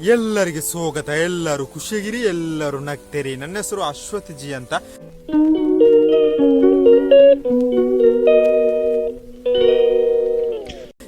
ಎಲ್ಲರಿಗೆ ಸ್ವಾಗತ. ಎಲ್ಲರೂ ಖುಷಿಗಿರಿ ಎಲ್ಲರೂ ನಗ್ತೀರಿ. ನನ್ನ ಹೆಸರು ಅಶ್ವಥ್ ಜಿ ಅಂತ.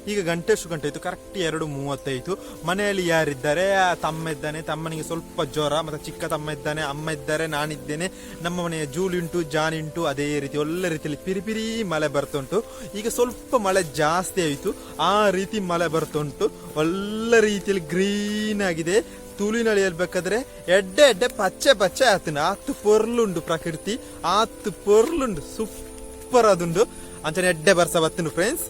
ಈಗ ಗಂಟೆ ಎಷ್ಟು ಗಂಟೆ ಆಯ್ತು? ಕರೆಕ್ಟ್ ಎರಡು ಮೂವತ್ತೈತು ಮನೆಯಲ್ಲಿ ಯಾರಿದ್ದಾರೆ? ತಮ್ಮ ಇದ್ದಾನೆ ತಮ್ಮನಿಗೆ ಸ್ವಲ್ಪ ಜ್ವರ, ಮತ್ತೆ ಚಿಕ್ಕ ತಮ್ಮ ಇದ್ದಾನೆ ಅಮ್ಮ ಇದ್ದಾರೆ ನಾನಿದ್ದೇನೆ. ನಮ್ಮ ಮನೆಯ ಜೂಲಿಂಟು, ಜಾನಿಂಟು, ಅದೇ ರೀತಿ ಒಳ್ಳೆ ರೀತಿಯಲ್ಲಿ ಪಿರಿಪಿರಿ ಮಳೆ ಬರ್ತುಂಟು ಈಗ ಸ್ವಲ್ಪ ಮಳೆ ಜಾಸ್ತಿ ಆಯಿತು. ಆ ರೀತಿ ಮಳೆ ಬರ್ತುಂಟು ಒಳ್ಳೆ ರೀತಿಯಲ್ಲಿ ಗ್ರೀನ್ ಆಗಿದೆ. ತುಳಿನಳಿ ಹೇಳ್ಬೇಕಾದ್ರೆ ಎಡ್ಡೆ ಎಡ್ಡೆ ಪಚ್ಚೆ ಪಚ್ಚೆ ಆತನ ಆತು ಪೊರ್ಲುಂಡು ಪ್ರಕೃತಿ, ಆತು ಪೊರ್ಲುಂಡು. ಸೂಪರ್ ಅದುಂಡು ಅಂತ ಎಡ್ಡೆ ಬರ್ಸ ಬತ್ತನು ಫ್ರೆಂಡ್ಸ್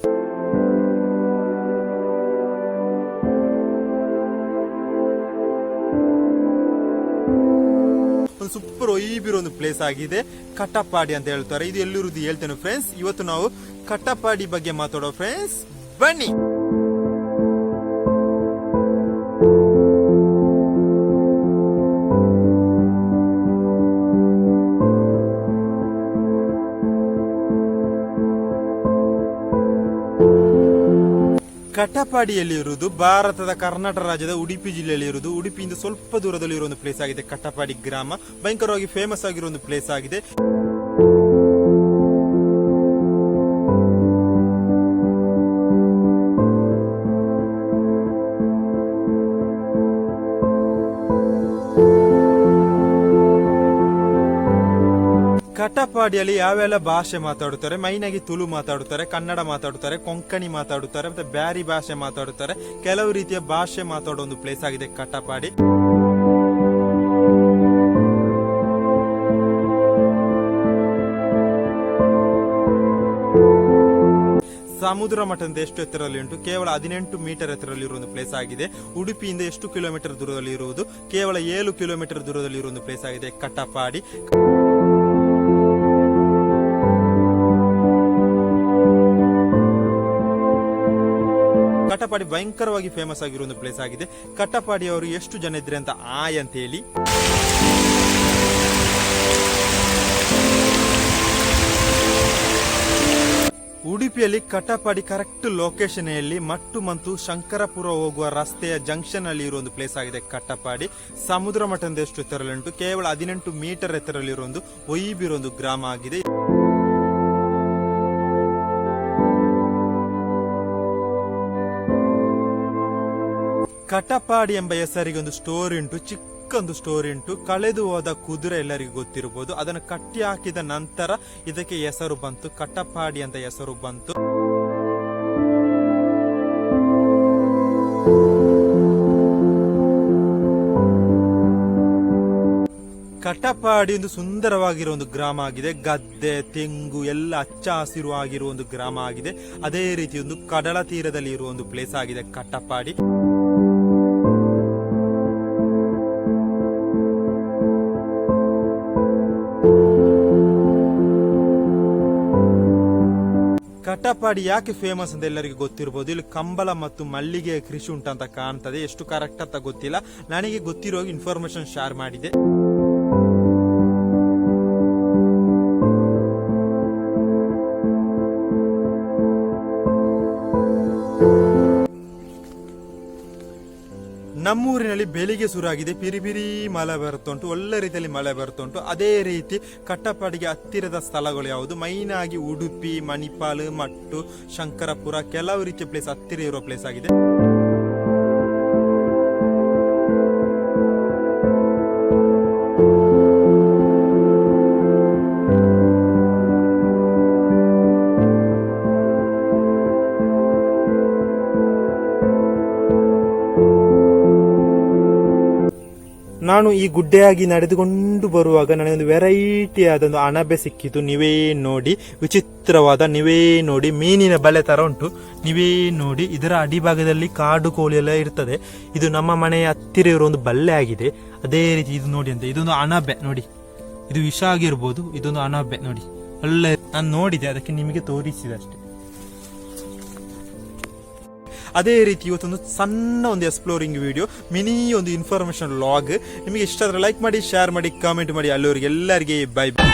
ಒಂದು ಸೂಪರ್ ಒಯ್ಬಿರೋ ಒಂದು ಪ್ಲೇಸ್ ಆಗಿದೆ. ಕಟ್ಟಪ್ಪಾಡಿ ಅಂತ ಹೇಳ್ತಾರೆ. ಇದು ಎಲ್ಲಿರುವುದು ಹೇಳ್ತೇನೆ ಫ್ರೆಂಡ್ಸ್ ಇವತ್ತು ನಾವು ಕಟ್ಟಪ್ಪಾಡಿ ಬಗ್ಗೆ ಮಾತಾಡೋ ಫ್ರೆಂಡ್ಸ್ ಬನ್ನಿ. ಕಟ್ಟಪಾಡಿಯಲ್ಲಿ ಇರುವುದು ಭಾರತದ ಕರ್ನಾಟಕ ರಾಜ್ಯದ ಉಡುಪಿ ಜಿಲ್ಲೆಯಲ್ಲಿ ಇರುವುದು ಉಡುಪಿಯಿಂದ ಸ್ವಲ್ಪ ದೂರದಲ್ಲಿ ಇರುವ ಒಂದು ಪ್ಲೇಸ್ ಆಗಿದೆ ಕಟ್ಟಪಾಡಿ ಗ್ರಾಮ. ಭಯಂಕರವಾಗಿ ಫೇಮಸ್ ಆಗಿರೋ ಒಂದು ಪ್ಲೇಸ್ ಆಗಿದೆ. ಕಟಪಾಡಿಯಲ್ಲಿ ಯಾವೆಲ್ಲ ಭಾಷೆ ಮಾತಾಡುತ್ತಾರೆ? ಮೈನಾಗಿ ತುಳು ಮಾತಾಡುತ್ತಾರೆ, ಕನ್ನಡ ಮಾತಾಡುತ್ತಾರೆ, ಕೊಂಕಣಿ ಮಾತಾಡುತ್ತಾರೆ, ಮತ್ತೆ ಬ್ಯಾರಿ ಭಾಷೆ ಮಾತಾಡುತ್ತಾರೆ. ಕೆಲವು ರೀತಿಯ ಭಾಷೆ ಮಾತಾಡೋ ಒಂದು ಪ್ಲೇಸ್ ಆಗಿದೆ ಕಟ್ಟಪ್ಪಾಡಿ. ಸಮುದ್ರ ಮಠದಿಂದ ಎಷ್ಟು ಎತ್ತರದಲ್ಲಿ ಉಂಟು? ಕೇವಲ ಹದಿನೆಂಟು ಮೀಟರ್ ಎತ್ತರದಲ್ಲಿ ಇರುವ ಒಂದು ಪ್ಲೇಸ್ ಆಗಿದೆ. ಉಡುಪಿಯಿಂದ ಎಷ್ಟು ಕಿಲೋಮೀಟರ್ ದೂರದಲ್ಲಿ ಇರುವುದು? ಕೇವಲ ಏಳು ಕಿಲೋಮೀಟರ್ ದೂರದಲ್ಲಿ ಇರುವ ಒಂದು ಪ್ಲೇಸ್ ಆಗಿದೆ ಕಟಪಾಡಿ ಕಟಪಾಡಿ ಭಯಂಕರವಾಗಿ ಫೇಮಸ್ ಆಗಿರೋ ಒಂದು ಪ್ಲೇಸ್ ಆಗಿದೆ. ಕಟಪಾಡಿ ಅವರು ಎಷ್ಟು ಜನ ಇದ್ರೆ ಅಂತ ಆಯ್ ಅಂತ ಹೇಳಿ. ಉಡುಪಿಯಲ್ಲಿ ಕಟಪಾಡಿ ಕರೆಕ್ಟ್ ಲೊಕೇಶನ್ ಅಲ್ಲಿ ಮಟ್ಟು ಮತ್ತು ಶಂಕರಪುರ ಹೋಗುವ ರಸ್ತೆಯ ಜಂಕ್ಷನ್ ಅಲ್ಲಿ ಇರುವ ಒಂದು ಪ್ಲೇಸ್ ಆಗಿದೆ ಕಟ್ಟಪಾಡಿ ಸಮುದ್ರ ಮಠದಿಂದ ಎಷ್ಟು ಎತ್ತರಲ್ಲಿ ಉಂಟು ಕೇವಲ ಹದಿನೆಂಟು ಮೀಟರ್ ಎತ್ತರಲ್ಲಿರೋ ಒಂದು ಒಯ್ಬಿರೋ ಒಂದು ಗ್ರಾಮ ಆಗಿದೆ. ಕಟಪಾಡಿ ಎಂಬ ಹೆಸರಿಗೆ ಒಂದು ಸ್ಟೋರಿ ಉಂಟು, ಚಿಕ್ಕೊಂದು ಸ್ಟೋರಿ ಉಂಟು. ಕಳೆದು ಹೋದ ಕುದುರೆ ಎಲ್ಲರಿಗೂ ಗೊತ್ತಿರಬಹುದು. ಅದನ್ನು ಕಟ್ಟಿ ಹಾಕಿದ ನಂತರ ಇದಕ್ಕೆ ಹೆಸರು ಬಂತು, ಕಟಪಾಡಿ ಅಂತ ಹೆಸರು ಬಂತು. ಕಟಪಾಡಿ ಒಂದು ಸುಂದರವಾಗಿರುವ ಒಂದು ಗ್ರಾಮ ಆಗಿದೆ. ಗದ್ದೆ, ತೆಂಗು, ಎಲ್ಲ ಹಚ್ಚ ಹಸಿರು ಆಗಿರುವ ಒಂದು ಗ್ರಾಮ ಆಗಿದೆ. ಅದೇ ರೀತಿ ಒಂದು ಕಡಲ ತೀರದಲ್ಲಿ ಇರುವ ಒಂದು ಪ್ಲೇಸ್ ಆಗಿದೆ ಕಟಪಾಡಿ. ಕಟಪಾಡಿ ಯಾಕೆ ಫೇಮಸ್ ಅಂತ ಎಲ್ಲರಿಗೂ ಗೊತ್ತಿರಬಹುದು ಇಲ್ಲಿ ಕಂಬಳ ಮತ್ತು ಮಲ್ಲಿಗೆ ಕೃಷಿ ಉಂಟಂತ ಕಾಣ್ತದೆ. ಎಷ್ಟು ಕರೆಕ್ಟ್ ಅಂತ ಗೊತ್ತಿಲ್ಲ. ನನಗೆ ಗೊತ್ತಿರೋ ಇನ್ಫಾರ್ಮೇಶನ್ ಶೇರ್ ಮಾಡಿದೆ. ನಮ್ಮೂರಿನಲ್ಲಿ ಬೆಳಿಗ್ಗೆ ಶುರುವಾಗಿದೆ ಪಿರಿ ಪಿರಿ ಮಳೆ ಬರುತ್ತುಂಟು, ಒಳ್ಳೆ ರೀತಿಯಲ್ಲಿ ಮಳೆ ಬರುತ್ತುಂಟು. ಅದೇ ರೀತಿ ಕಟ್ಟಪಾಡಿಗೆ ಹತ್ತಿರದ ಸ್ಥಳಗಳು ಯಾವುದು? ಮೈನ್ ಆಗಿ ಉಡುಪಿ, ಮಣಿಪಾಲ್, ಮಟ್ಟು, ಶಂಕರಪುರ, ಕೆಲವು ರೀತಿಯ ಪ್ಲೇಸ್ ಹತ್ತಿರ ಇರುವ ಪ್ಲೇಸ್ ಆಗಿದೆ. ನಾನು ಈ ಗುಡ್ಡೆಯಾಗಿ ನಡೆದುಕೊಂಡು ಬರುವಾಗ ನನಗೆ ಒಂದು ವೆರೈಟಿ ಆದ ಒಂದು ಅಣಬೆ ಸಿಕ್ಕಿತು. ನೀವೇ ನೋಡಿ, ವಿಚಿತ್ರವಾದ, ನೀವೇ ನೋಡಿ, ಮೀನಿನ ಬಲೆ ತರ ಉಂಟು. ನೀವೇ ನೋಡಿ, ಇದರ ಅಡಿಭಾಗದಲ್ಲಿ ಕಾಡು ಕೋಳಿ ಎಲ್ಲ ಇರ್ತದೆ. ಇದು ನಮ್ಮ ಮನೆಯ ಹತ್ತಿರ ಇರೋ ಒಂದು ಬಲ್ಲೆ ಆಗಿದೆ. ಅದೇ ರೀತಿ ಇದು ನೋಡಿ ಅಂತ. ಇದೊಂದು ಅಣಬೆ, ನೋಡಿ. ಇದು ವಿಷ ಆಗಿರ್ಬೋದು, ಇದೊಂದು ಅಣಬೆ, ನೋಡಿ. ಒಳ್ಳೆ ನಾನು ನೋಡಿದೆ, ಅದಕ್ಕೆ ನಿಮಗೆ ತೋರಿಸಿದೆ ಅಷ್ಟೇ. ಅದೇ ರೀತಿ ಇವತ್ತೊಂದು ಸಣ್ಣ ಒಂದು ಎಕ್ಸ್ಪ್ಲೋರಿಂಗ್ ವಿಡಿಯೋ ಮಿನಿ ಒಂದು ಇನ್ಫಾರ್ಮೇಶನ್ ಲಾಗ್ ನಿಮಗೆ ಇಷ್ಟ ಆದರೆ ಲೈಕ್ ಮಾಡಿ ಶೇರ್ ಮಾಡಿ ಕಾಮೆಂಟ್ ಮಾಡಿ. ಅಲ್ಲೋರಿಗೆ ಎಲ್ಲರಿಗೆ ಬೈ ಬೈ